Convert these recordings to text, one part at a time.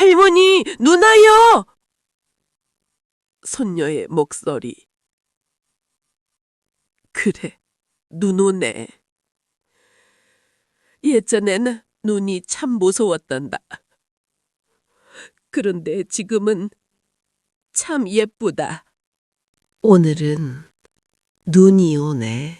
할머니, 누나요! 손녀의 목소리. 그래, 눈 오네. 예전에는 눈이 참 무서웠단다. 그런데 지금은 참 예쁘다. 오늘은 눈이 오네.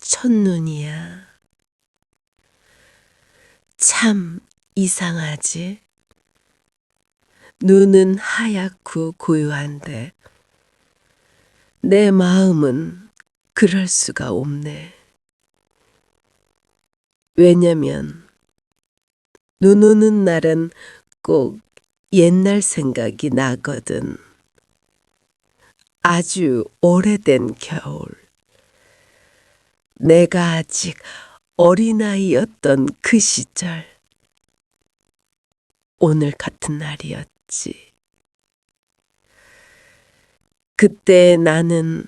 첫눈이야. 참 이상하지? 눈은 하얗고 고요한데 내 마음은 그럴 수가 없네. 왜냐면 눈 오는 날은 꼭 옛날 생각이 나거든. 아주 오래된 겨울. 내가 아직 어린아이였던 그 시절. 오늘 같은 날이었지. 그때 나는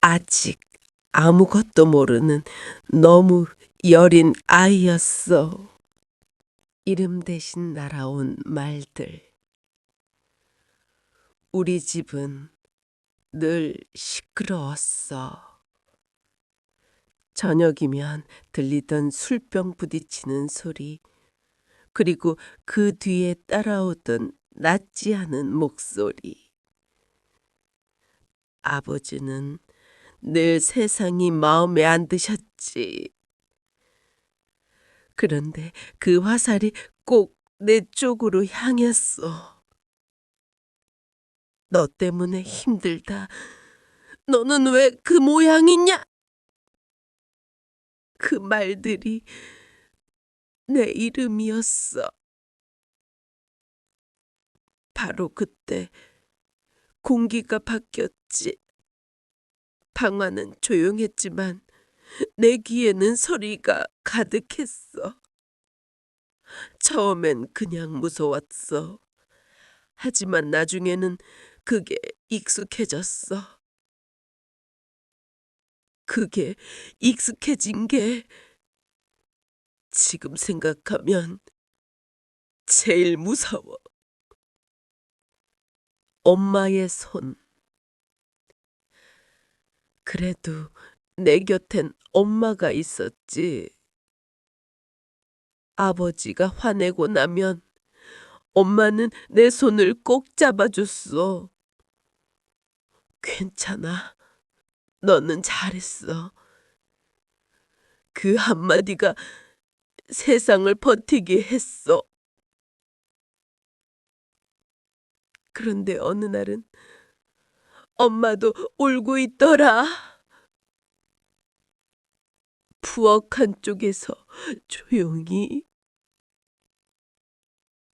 아직 아무것도 모르는 너무 여린 아이였어. 이름 대신 날아온 말들. 우리 집은 늘 시끄러웠어. 저녁이면 들리던 술병 부딪히는 소리, 그리고 그 뒤에 따라오던 낫지 않은 목소리. 아버지는 늘 세상이 마음에 안 드셨지. 그런데 그 화살이 꼭 내 쪽으로 향했어. 너 때문에 힘들다. 너는 왜 그 모양이냐? 그 말들이 내 이름이었어. 바로 그때 공기가 바뀌었지. 방화는 조용했지만 내 귀에는 소리가 가득했어. 처음엔 그냥 무서웠어. 하지만 나중에는 그게 익숙해졌어. 그게 익숙해진 게 지금 생각하면 제일 무서워. 엄마의 손. 그래도 내 곁엔 엄마가 있었지. 아버지가 화내고 나면 엄마는 내 손을 꼭 잡아줬어. 괜찮아. 너는 잘했어. 그 한마디가 세상을 버티게 했어. 그런데 어느 날은 엄마도 울고 있더라. 부엌 한쪽에서 조용히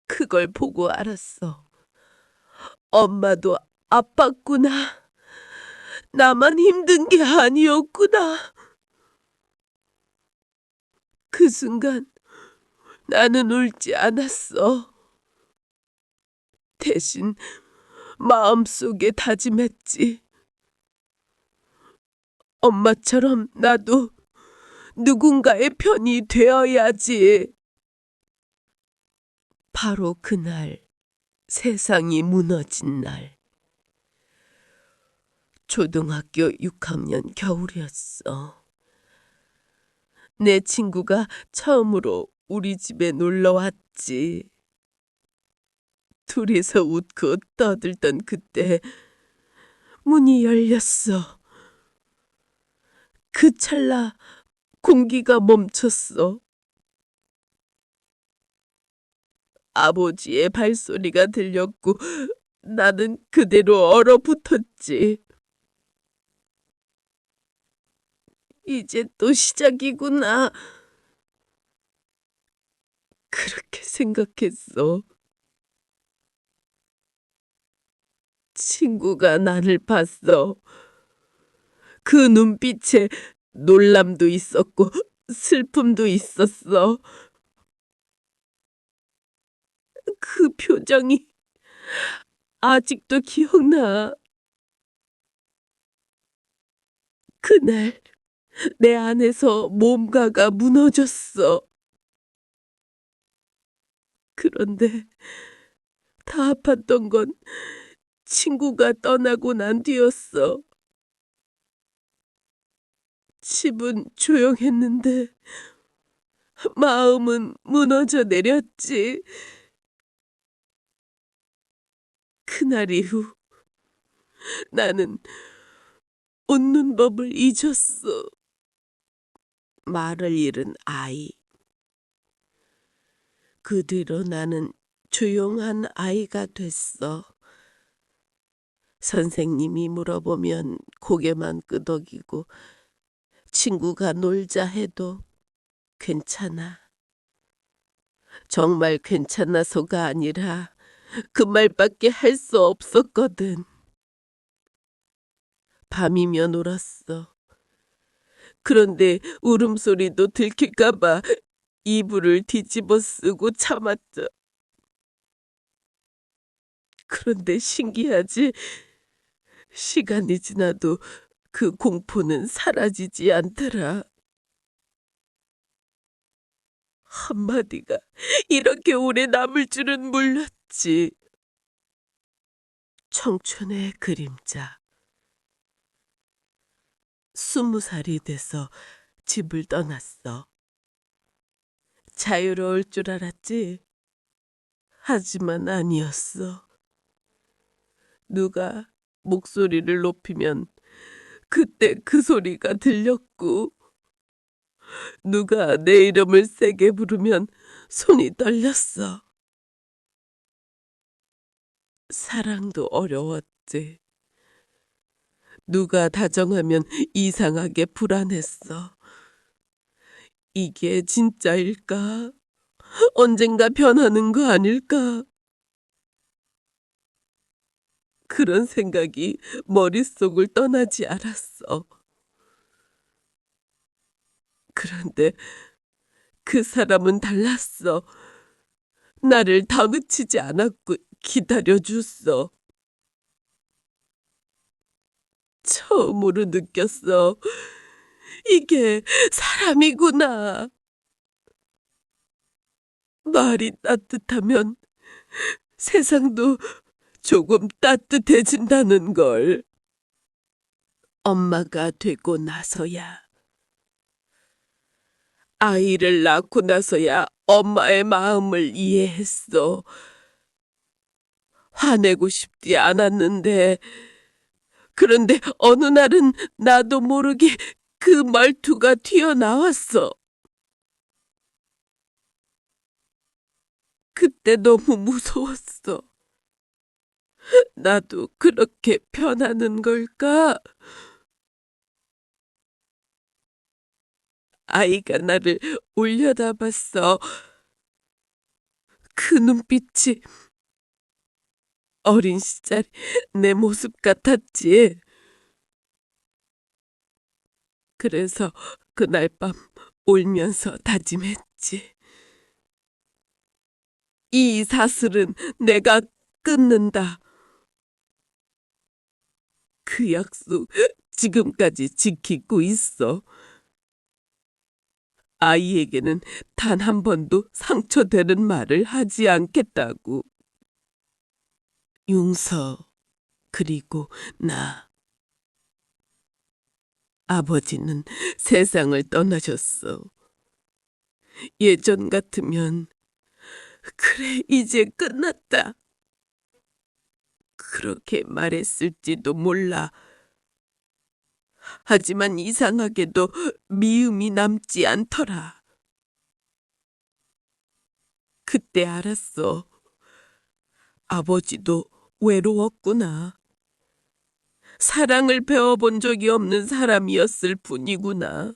그걸 보고 알았어. 엄마도 아팠구나. 나만 힘든 게 아니었구나. 그 순간 나는 울지 않았어. 대신 마음속에 다짐했지. 엄마처럼 나도 누군가의 편이 되어야지. 바로 그날 세상이 무너진 날. 초등학교 6학년 겨울이었어. 내 친구가 처음으로 우리 집에 놀러 왔지. 둘이서 웃고 떠들던 그때 문이 열렸어. 그 찰나 공기가 멈췄어. 아버지의 발소리가 들렸고 나는 그대로 얼어붙었지. 이제 또 시작이구나. 그렇게 생각했어. 친구가 나를 봤어. 그 눈빛에 놀람도 있었고 슬픔도 있었어. 그 표정이 아직도 기억나. 그날 내 안에서 몸가가 무너졌어. 그런데 다 아팠던 건 친구가 떠나고 난 뒤였어. 집은 조용했는데 마음은 무너져 내렸지. 그날 이후 나는 웃는 법을 잊었어. 말을 잃은 아이. 그 뒤로 나는 조용한 아이가 됐어. 선생님이 물어보면 고개만 끄덕이고 친구가 놀자 해도 괜찮아. 정말 괜찮아서가 아니라 그 말밖에 할 수 없었거든. 밤이면 울었어. 그런데 울음소리도 들킬까봐 이불을 뒤집어 쓰고 참았죠. 그런데 신기하지? 시간이 지나도 그 공포는 사라지지 않더라. 한마디가 이렇게 오래 남을 줄은 몰랐지. 청춘의 그림자. 스무 살이 돼서 집을 떠났어. 자유로울 줄 알았지? 하지만 아니었어. 누가 목소리를 높이면 그때 그 소리가 들렸고, 누가 내 이름을 세게 부르면 손이 떨렸어. 사랑도 어려웠지. 누가 다정하면 이상하게 불안했어. 이게 진짜일까? 언젠가 변하는 거 아닐까? 그런 생각이 머릿속을 떠나지 않았어. 그런데 그 사람은 달랐어. 나를 다그치지 않았고 기다려줬어. 처음으로 느꼈어. 이게 사람이구나. 말이 따뜻하면 세상도 조금 따뜻해진다는 걸. 엄마가 되고 나서야. 아이를 낳고 나서야 엄마의 마음을 이해했어. 화내고 싶지 않았는데, 그런데 어느 날은 나도 모르게 그 말투가 튀어나왔어. 그때 너무 무서웠어. 나도 그렇게 변하는 걸까? 아이가 나를 올려다봤어. 그 눈빛이 어린 시절 내 모습 같았지. 그래서 그날 밤 울면서 다짐했지. 이 사슬은 내가 끊는다. 그 약속 지금까지 지키고 있어. 아이에게는 단 한 번도 상처되는 말을 하지 않겠다고. 용서, 그리고 나. 아버지는 세상을 떠나셨어. 예전 같으면, 그래, 이제 끝났다. 그렇게 말했을지도 몰라. 하지만 이상하게도 미움이 남지 않더라. 그때 알았어. 아버지도 외로웠구나. 사랑을 배워본 적이 없는 사람이었을 뿐이구나.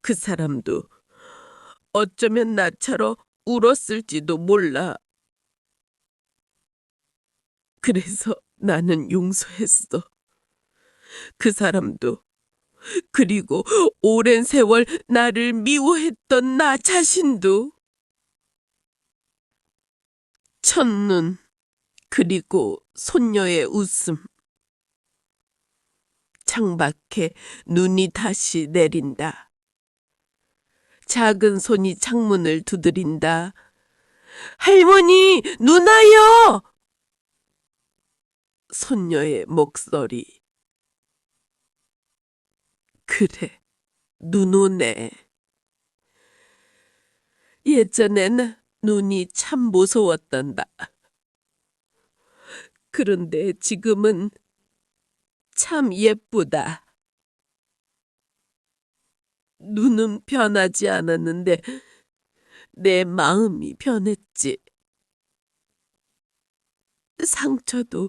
그 사람도 어쩌면 나처럼 울었을지도 몰라. 그래서 나는 용서했어. 그 사람도 그리고 오랜 세월 나를 미워했던 나 자신도 첫눈 그리고 손녀의 웃음 창밖에 눈이 다시 내린다. 작은 손이 창문을 두드린다. 할머니, 누나요! 손녀의 목소리. 그래, 눈 오네. 예전엔 눈이 참 무서웠단다. 그런데 지금은 참 예쁘다. 눈은 변하지 않았는데 내 마음이 변했지. 상처도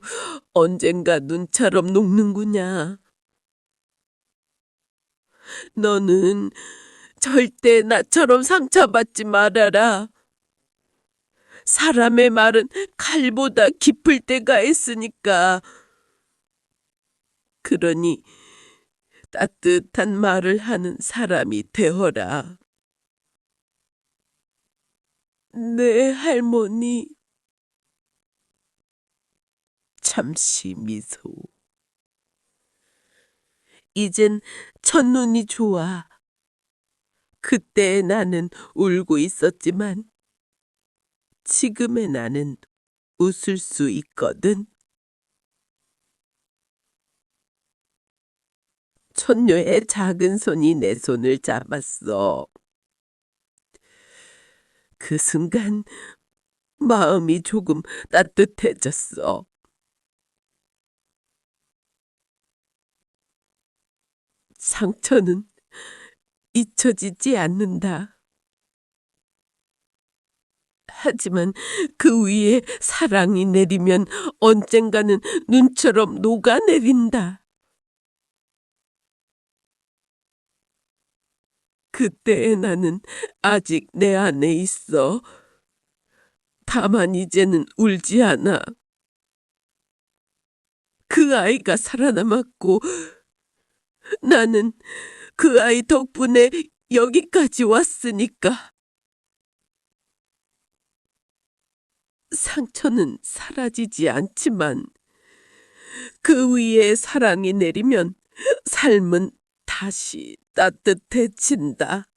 언젠가 눈처럼 녹는구냐. 너는 절대 나처럼 상처받지 말아라. 사람의 말은 칼보다 깊을 때가 있으니까. 그러니 따뜻한 말을 하는 사람이 되어라. 네, 할머니. 잠시 미소. 이젠 첫눈이 좋아. 그때 나는 울고 있었지만 지금의 나는 웃을 수 있거든. 천녀의 작은 손이 내 손을 잡았어. 그 순간 마음이 조금 따뜻해졌어. 상처는 잊혀지지 않는다. 하지만 그 위에 사랑이 내리면 언젠가는 눈처럼 녹아내린다. 그때의 나는 아직 내 안에 있어. 다만 이제는 울지 않아. 그 아이가 살아남았고, 나는 그 아이 덕분에 여기까지 왔으니까. 상처는 사라지지 않지만, 그 위에 사랑이 내리면 삶은 다시 따뜻해진다.